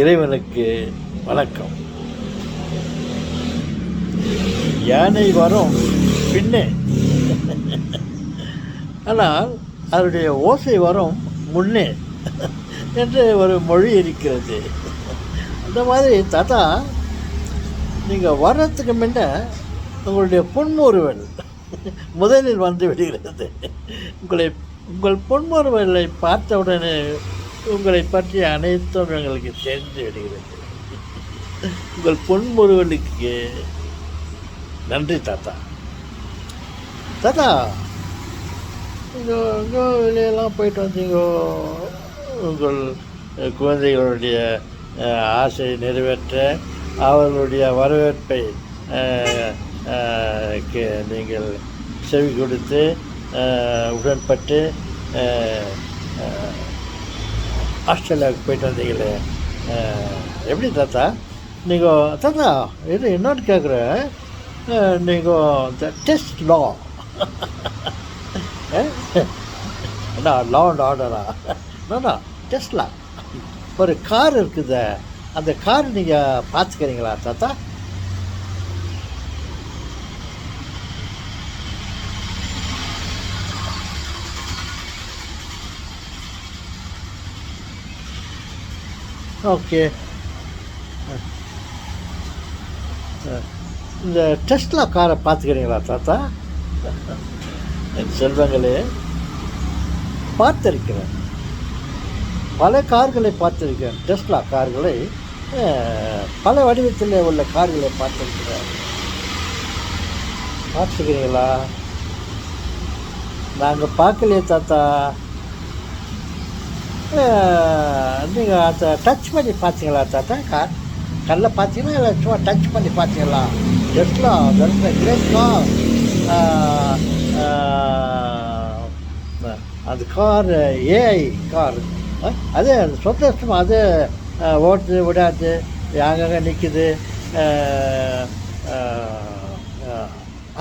இறைவனுக்கு வணக்கம். யானை வரும் பின்னே. ஆனால் அதனுடைய ஓசை வரும் முன்னே என்று ஒரு மொழி இருக்கிறது. அந்த மாதிரி தாத்தா நீங்கள் வர்றதுக்கு முன்ன உங்களுடைய பொன்முறுவல் முதலில் வந்து விடுகிறது. உங்களை உங்கள் பொன்முறுவலை பார்த்தவுடனே உங்களை பற்றி அனைத்தும் எங்களுக்கு தெரிந்து விடுகிறது. உங்கள் பொன்முறுவலுக்கு நன்றி தாத்தா. தாத்தா. இங்கே இங்கே வெளியெல்லாம் போயிட்டு வந்தீங்க. உங்கள் குழந்தைகளுடைய ஆசையை நிறைவேற்ற அவர்களுடைய வரவேற்பை நீங்கள் செவி கொடுத்து உடன்பட்டு ஆஸ்திரேலியாவுக்கு போயிட்டு வந்தீங்களே? எப்படி தாத்தா? நீங்கள் தாத்தா இது இன்னொன்று கேட்குறேன் நீங்கள் இந்த டெஸ்ட் லா என்ன லா அண்ட் ஆர்டரா என்னண்ணா டெஸ்ட்லா ஒரு கார் இருக்குது. அந்த கார் நீங்கள் பார்த்துக்கிறீங்களா தாத்தா? ஓகே. இந்த டெஸ்ட்லா காரை பார்த்துக்கிறீங்களா தாத்தா? என் செல்வங்களே. பார்த்திருக்கிறேன். பல கார்களை பார்த்திருக்கிறேன். டெஸ்லா கார்களை பல வடிவத்தில் உள்ள கார்களை பார்த்திருக்கிறேன். பார்த்துக்கிறீங்களா? நாங்கள் பார்க்கலையே தாத்தா. நீங்கள் அதை டச் பண்ணி பார்த்தீங்களா தாத்தா? கார் கல்ல பார்த்தீங்களா இல்லை சும்மா டச் பண்ணி பார்த்தீங்களா டெஸ்லா தட்ஸ் கிரேட்லா அந்த கார் ஏஐ கார். அது அது சொந்தமாக அது ஓட்டுது விடாது அங்கங்கே நிற்குது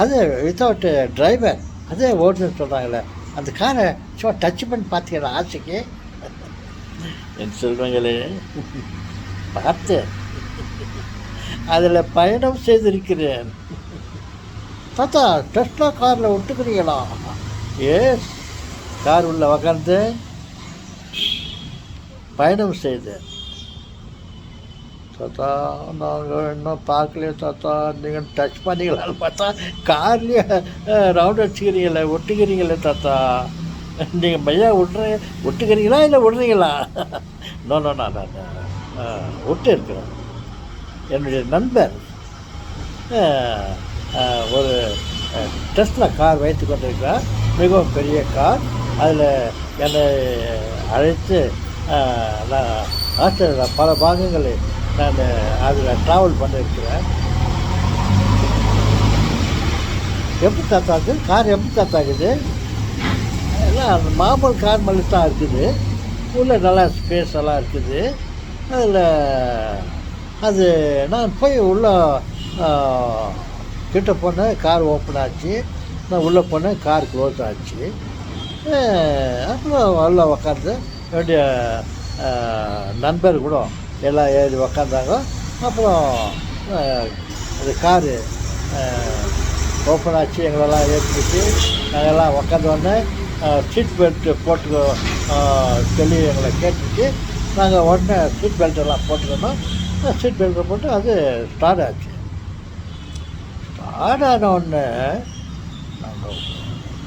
அது வித்தவுட் டிரைவர் அதே ஓட்டுன்னு சொல்கிறாங்களே அந்த காரை சும்மா டச் பண்ணி பார்த்தீங்களா ஆசைக்கு? என் செல்வங்களே பார்த்தேன் அதில் பயணம் செய்திருக்கிறேன். தாத்தா டெஸ்லா காரில் ஒட்டுக்கிறீங்களா? எஸ் கார் உள்ள உக்காந்து பயணம் செய்தேன். தாத்தா நாங்கள் இன்னும் பார்க்கலையே தாத்தா. நீங்கள் டச் பண்ணீங்களான்னு பார்த்தா கார்லேயே ரவுண்ட் அடிச்சுக்கிறீங்களே ஒட்டுக்கிறீங்களே தாத்தா. நீங்கள் மையா விட்ற விட்டுக்கிறீங்களா இல்லை விட்றீங்களா நோ நோ நான் விட்டு இருக்கிறேன் என்னுடைய நண்பர் ஒரு டெஸ்ட்ல கார் வைத்து கொண்டிருக்கிறார். மிகவும் பெரிய கார். அதில் என்னை அழைத்து நான் ஆஸ்திரேலியா பல பாகங்களை நான் அதில் ட்ராவல் பண்ணியிருக்கிறேன் எப்படி தாத்தாக்கு கார் எப்படி தாத்தாக்குது அந்த மாமல் கார் மாதிரி தான் இருக்குது. உள்ளே நல்லா ஸ்பேஸ் எல்லாம் இருக்குது. அதில் அது நான் போய் உள்ள கிட்ட போனேன் கார் ஓப்பன் ஆச்சு. நான் உள்ளே போனேன் கார் க்ளோஸ் ஆச்சு. அப்புறம் உள்ள உக்காந்து என்னுடைய நண்பர் கூட எல்லாம் ஏறி உக்காந்தாங்க. அப்புறம் ஆ, அந்த காரு ஓப்பன் ஆச்சு. எங்களெல்லாம் ஏற்றிட்டு நாங்கள்லாம் உக்காந்து உடனே சீட் பெல்ட் போட்டு சொல்லி எங்களை கேட்டுச்சு நாங்கள் உடனே சீட் பெல்ட் எல்லாம் போட்டுருந்தோம் சீட் பெல்ட்டை போட்டு அது ஸ்டார்ட் ஆச்சு. ஸ்டார்ட் ஆன உடனே நாங்கள்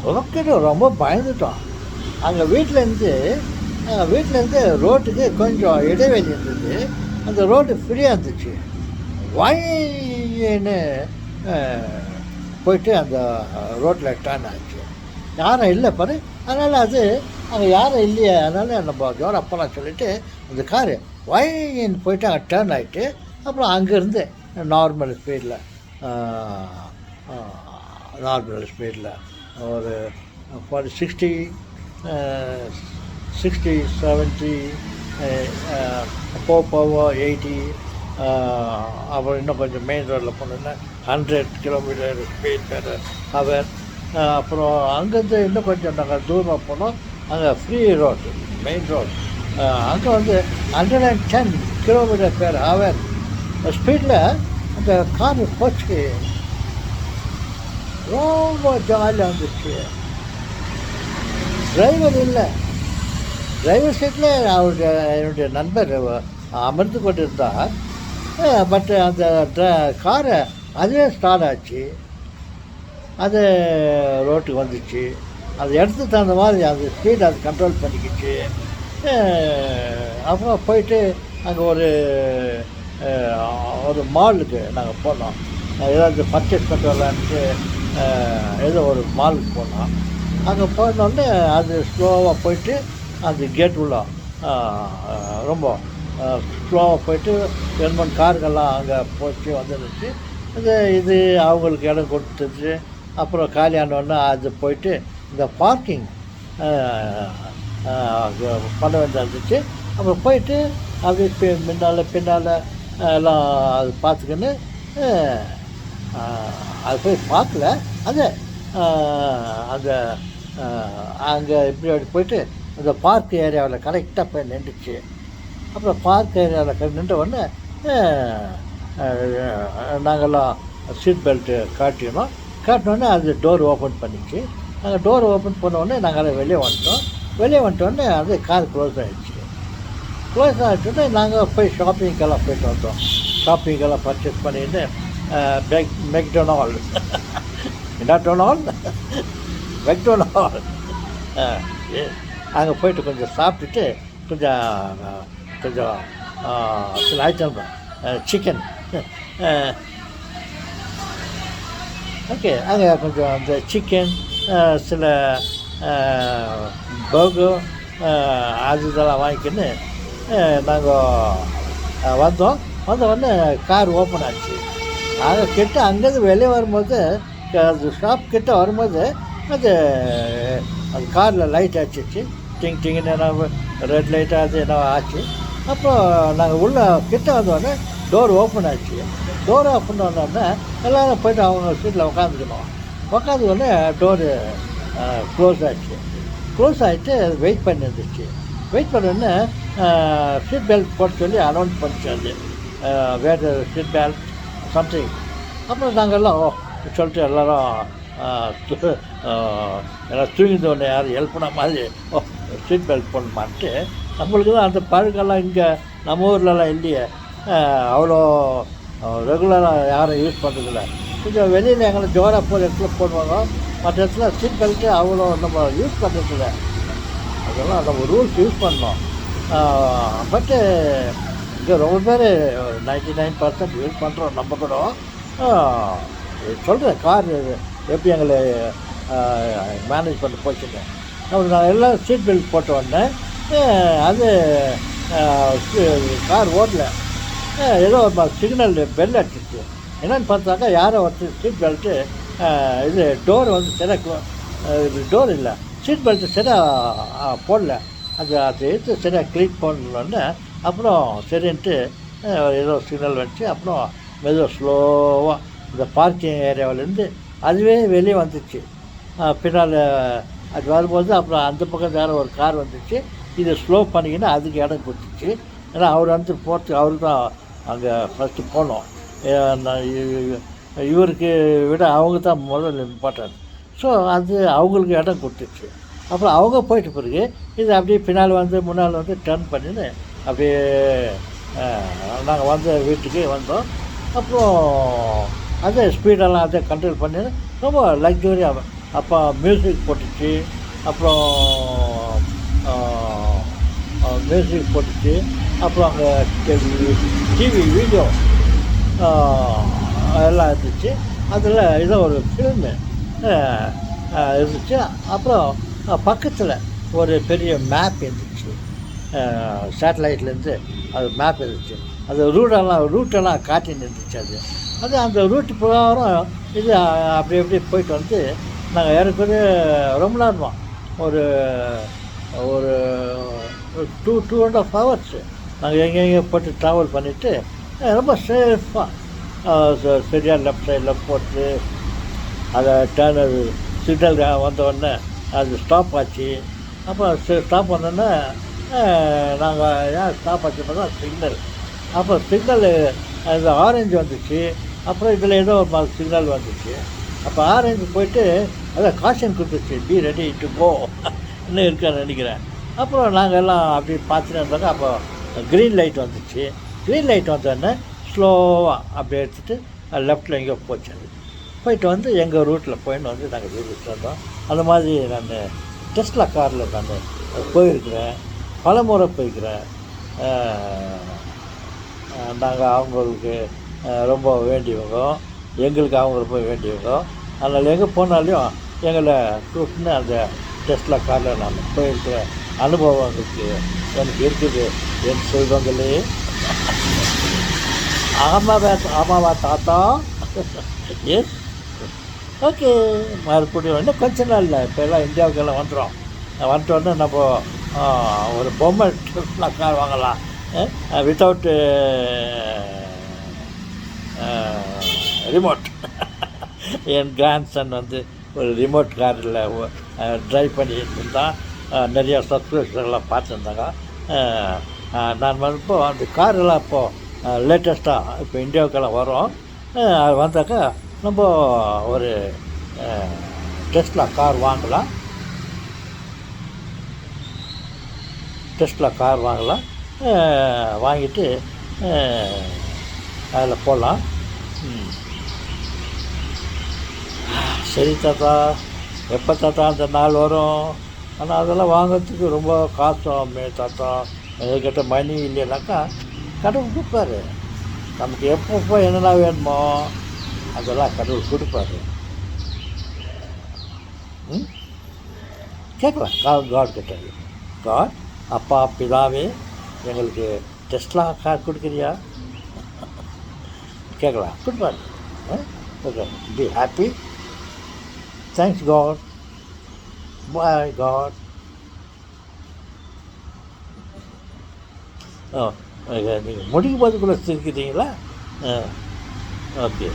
உலக்கிட்டு ரொம்ப பயந்துட்டோம். அங்கே வீட்டிலேருந்து எங்கள் வீட்டிலேருந்து ரோட்டுக்கு கொஞ்சம் இடைவெளி இருந்தது. அந்த ரோடு ஃப்ரீயாக இருந்துச்சு. வாயின்னு போயிட்டு அந்த ரோட்டில் டர்ன் ஆச்சு. யாரும் இல்லை பாரு. அதனால் அது அங்கே யாரும் இல்லையே அதனால் நம்ம ஜோர் அப்பெல்லாம் சொல்லிவிட்டு அந்த காரு வயின்னு போயிட்டு அங்கே டேர்ன் ஆகிட்டு அப்புறம் அங்கேருந்து நார்மல் ஸ்பீடில் நார்மல் ஸ்பீடில் ஒரு forty sixty sixty seventy four power eighty அப்புறம் இன்னும் கொஞ்சம் மெயின் ரோட்டில் போனோன்னா hundred kilometre speed per hour அப்புறம் அங்கேருந்து இன்னும் கொஞ்சம் நாங்கள் தூரமாக போனோம். அங்கே ஃப்ரீ ரோடு மெயின் ரோடு அங்கே வந்து hundred and ten kilometre per hour ஸ்பீடில் அந்த கார் போச்சு. ரொம்ப ஜாலியாக இருந்துச்சு. டிரைவர் இல்லை. டிரைவர் சீட்டில் அவருடைய என்னுடைய நண்பர் அமர்ந்து கொண்டிருந்தார். பட் அந்த காரை அதுவே ஸ்டார்ட் ஆச்சு. அது ரோட்டுக்கு வந்துச்சு. அது இடத்துக்கு தகுந்த மாதிரி அந்த ஸ்பீட் அது கண்ட்ரோல் பண்ணிக்கிச்சு. அப்புறம் போயிட்டு அங்கே ஒரு ஒரு மாலுக்கு நாங்கள் போனோம். ஏதாவது பர்ச்சேஸ் பண்ணிட்டு ஏதோ ஒரு மாலுக்கு போனோம். அங்கே போனோடனே அது ஸ்லோவாக போயிட்டு அந்த கேட் உள்ள ரொம்ப ஸ்லோவாக போயிட்டு ரெண்டு மூணு அங்கே போச்சு வந்துருந்துச்சு இது இது அவங்களுக்கு இடம் கொடுத்துருச்சு அப்புறம் காலியானோடனே அது போயிட்டு இந்த பார்க்கிங் பண்ண வேண்டியது இருந்துச்சு. அப்புறம் போயிட்டு அப்படியே பி முன்னால் பின்னால் எல்லாம் அது பார்த்துக்கின்னு அது போய் பார்க்கல. அது அந்த அங்கே இப்படி அப்படி போயிட்டு அந்த பார்க் ஏரியாவில் கரெக்டாக போய் நின்றுச்சு. அப்புறம் பார்க் ஏரியாவில் நின்ற உடனே நாங்கள்லாம் சீட் பெல்ட்டு காட்டினோம். காட்டினோடனே அது டோர் ஓப்பன் பண்ணிச்சு. நாங்கள் டோர் ஓப்பன் பண்ணோடனே நாங்கள் வெளியே வந்துட்டோம். வெளியே வந்துட்டோடனே அது கார் க்ளோஸ் ஆகிடுச்சு க்ளோஸ் ஆகிட்டோடனே நாங்கள் போய் ஷாப்பிங்கெல்லாம் போயிட்டு வந்தோம். ஷாப்பிங்கெல்லாம் பர்ச்சேஸ் பண்ணிட்டு மெக் மெக்டொனால் என்ன டொனால் மெக்டொனால் அங்கே போயிட்டு கொஞ்சம் சாப்பிட்டுட்டு கொஞ்சம் கொஞ்சம் சில ஐட்டம் சிக்கன் ஓகே அங்கே கொஞ்சம் அந்த சிக்கன் சில uh, பர்கர் uh, அது இதெல்லாம் வாங்கிக்கின்னு uh, நாங்கள் வந்தோம். வந்த உடனே கார் ஓப்பன் ஆச்சு. அங்கே கிட்ட அங்கேருந்து வெளியே வரும்போது அது ஷாப் கிட்ட வரும்போது அது அது காரில் லைட் ஆச்சிச்சு. டிங் டிங்னு என்ன ரெட் லைட் அது என்ன ஆச்சு. அப்புறம் நாங்கள் உள்ள கிட்ட வந்தோடனே டோர் ஓப்பன் ஆச்சு. டோர் ஓப்பன் வந்தோடனே எல்லோரும் போய்ட்டு அவங்க சீட்டில் உட்காந்துக்கணும் உட்காந்து உடனே டோரு க்ளோஸ் ஆச்சு. க்ளோஸ் ஆகிட்டு வெயிட் பண்ணிருந்துச்சு. வெயிட் பண்ணோடனே சீட் பெல்ட் போட்டு சொல்லி அனௌன்ஸ் பண்ணிச்சு வேறு சீட் பெல்ட் சம்திங் அப்புறம் நாங்கள்லாம் ஓ சொல்லிட்டு எல்லோரும் எல்லாம் தூங்கிந்தோடனே யாரும் ஹெல்ப் பண்ண மாதிரி ஓ சீட் பெல்ட் போடணுமான்ட்டு நம்மளுக்கு தான் அந்த பழக்கெல்லாம் இங்கே நம்ம ஊர்லலாம் இல்லையே. அவ்வளோ ரெகுலராக யாரும் யூஸ் பண்ணுறதில்ல கொஞ்சம் வெளியில் எங்களை ஜோராக போகிற இடத்துல போடுவாங்க. மற்ற இடத்துல சீட் பெல்ட்டு அவ்வளோ நம்ம யூஸ் பண்ணுறதில்ல அதெல்லாம் நம்ம ரூல்ஸ் யூஸ் பண்ணோம். பட்டு இங்கே ரொம்ப பேர் நைன்டி நைன் பர்சன்ட் யூஸ் பண்ணுறோம் நம்ம கூட. சொல்கிறேன் கார் எப்படி எங்களை மேனேஜ் பண்ணி போச்சுங்க அப்புறம் நான் எல்லாம் சீட் பெல்ட் போட்ட உடனே அது கார் ஓடலை. ஏதோ சிக்னல் பெல் அடிச்சிச்சு என்னென்னு பார்த்தாக்கா யாரோ ஒருத்தர் சீட் பெல்ட்டு இது டோர் வந்து சரியாக டோர் இல்லை. சீட் பெல்ட்டு சரியாக போடல. அது அதை எடுத்து சரியாக க்ளீன் பண்ணலன்னு அப்புறம் சரின்ட்டு ஏதோ சிக்னல் வந்துச்சு அப்புறம் மெதுவாக ஸ்லோவாக இந்த பார்க்கிங் ஏரியாவிலேருந்து அதுவே வெளியே வந்துச்சு. பின்னால் அது வரும்போது அப்புறம் அந்த பக்கம் வேறு ஒரு கார் வந்துச்சு. இதை ஸ்லோ பண்ணிக்கின்னா அதுக்கு இடம் கொடுத்துச்சு. ஏன்னா அவர் வந்து போட்டு அவர் தான் அங்கே ஃபஸ்ட்டு போனோம். நான் இவருக்கு விட அவங்க தான் முதல்ல இம்பார்ட்டன்ட் ஸோ அது அவங்களுக்கு இடம் கொடுத்துச்சு. அப்புறம் அவங்க போயிட்டு பிறகு இது அப்படியே பின்னால் வந்து முன்னால் வந்து டர்ன் பண்ணின்னு அப்படியே நாங்கள் வந்த வீட்டுக்கு வந்தோம். அப்புறம் அதே ஸ்பீடெல்லாம் அதே கண்ட்ரோல் பண்ணி ரொம்ப லக்ஸரியாக அப்போ மியூசிக் போட்டுச்சு. அப்புறம் மியூசிக் போட்டுச்சு. அப்புறம் அங்கே டிவி வீடியோ எல்லாம் இருந்துச்சு. அதில் ஏதோ ஒரு ஃபிலிமு இருந்துச்சு. அப்புறம் பக்கத்தில் ஒரு பெரிய மேப் இருந்துச்சு. சேட்டலைட்லேருந்து அது மேப் இருந்துச்சு. அது ரூட்டெல்லாம் ரூட்டெல்லாம் காட்டின்னு இருந்துச்சு அது. அது அந்த ரூட் பிரகாரம் இது அப்படி அப்படி போயிட்டு வந்து நாங்கள் ஏறக்குறைய ரொம்ப நேரமாக ஒரு ஒரு two two and half hours நாங்கள் எங்கெங்கே போட்டு ட்ராவல் பண்ணிவிட்டு ரொம்ப சேஃபாக சரியாக லெஃப்ட் சைடில் போட்டு அதை டேர்னர் சிக்னல் வந்தவுடனே அது ஸ்டாப் ஆச்சு. அப்புறம் ஸ்டாப் பண்ணோன்னே நாங்கள் ஏன் ஸ்டாப் ஆச்சு பார்த்தா சிக்னல் அப்போ சிக்னல் அந்த ஆரஞ்சு வந்துச்சு. அப்புறம் இதில் ஏதோ ஒரு மாதிரி சிக்னல் வந்துச்சு. அப்போ ஆரஞ்சு போயிட்டு அதான் காஷன் கொடுத்துச்சு பி ரெடி டு கோ இன்னும் இருக்கான்னு நினைக்கிறேன். அப்புறம் நாங்கள் எல்லாம் அப்படி பார்த்துட்டு இருந்தாங்க அப்போ க்ரீன் லைட் வந்துச்சு. க்ரீன் லைட் வந்தோடனே ஸ்லோவாக அப்படியே எடுத்துகிட்டு லெஃப்ட்டில் எங்கேயோ போச்சு அது. போயிட்டு வந்து எங்கள் ரூட்டில் போயின்னு வந்து நாங்கள் வீட்டுக்கு வந்தோம். அந்த மாதிரி நான் டெஸ்ட்லா காரில் நான் போயிருக்கிறேன். பல முறை போயிருக்கிறேன். நாங்கள் அவங்களுக்கு ரொம்ப வேண்டியவங்க. எங்களுக்கு அவங்க ரொம்ப வேண்டியவங்க. அதனால் எங்கே போனாலையும் எங்களை கூப்பிட்டுன்னு அந்த டெஸ்ட்லா காரில் நான் போயிருக்கிறேன். அனுபவம் இருக்குது எனக்கு இருக்குது என் செல்வங்களே. ஆமாவா ஆமாவா தாத்தா? எஸ் ஓகே மறுபடியும் இன்னும் கொஞ்ச நாள் இல்லை. இப்போ எல்லாம் இந்தியாவுக்கெல்லாம் வந்துடும் வந்துட்டோன்னே நம்ம ஒரு பொம்மை கார் வாங்கலாம். வித்தவுட்டு ரிமோட் என் கிராண்ட்சன் வந்து ஒரு ரிமோட் காரில் ட்ரைவ் பண்ணிட்டு இருந்தான். நிறையா சப்ஸ்கிரிப்ஷன்லாம் பார்த்துருந்தாங்க. நான் வந்தப்போ அந்த காரெல்லாம் இப்போது லேட்டஸ்ட்டாக இப்போ இந்தியாவுக்கெல்லாம் வரும். அது வந்தாக்கா நம்ம ஒரு டெஸ்லா கார் வாங்கலாம். டெஸ்ட்டில் கார் வாங்கலாம். வாங்கிட்டு அதில் போகலாம் சரி தாத்தா எப்போ தாத்தா அந்த நாள் வரும்? ஆனால் அதெல்லாம் வாங்கிறதுக்கு ரொம்ப காசும் ஆகுமே தாத்தா எங்ககிட்ட மணி இல்லைனாக்கா கடவுள் கொடுப்பாரு. நமக்கு எப்பப்போ என்னென்ன வேணுமோ அதெல்லாம் கடவுள் கொடுப்பாரு. ம்? கேட்கலாம். கா காட் கிட்ட. காட் அப்பா பிதாவே எங்களுக்கு டெஸ்ட்லாம் கார் கொடுக்குறியா? கேட்கலாம். கொடுப்பாரு. Okay be happy thanks God My God. Oh, oh நீங்கள் முடிக்கும் போது கூட சிரிக்கிறீங்களா ஓகே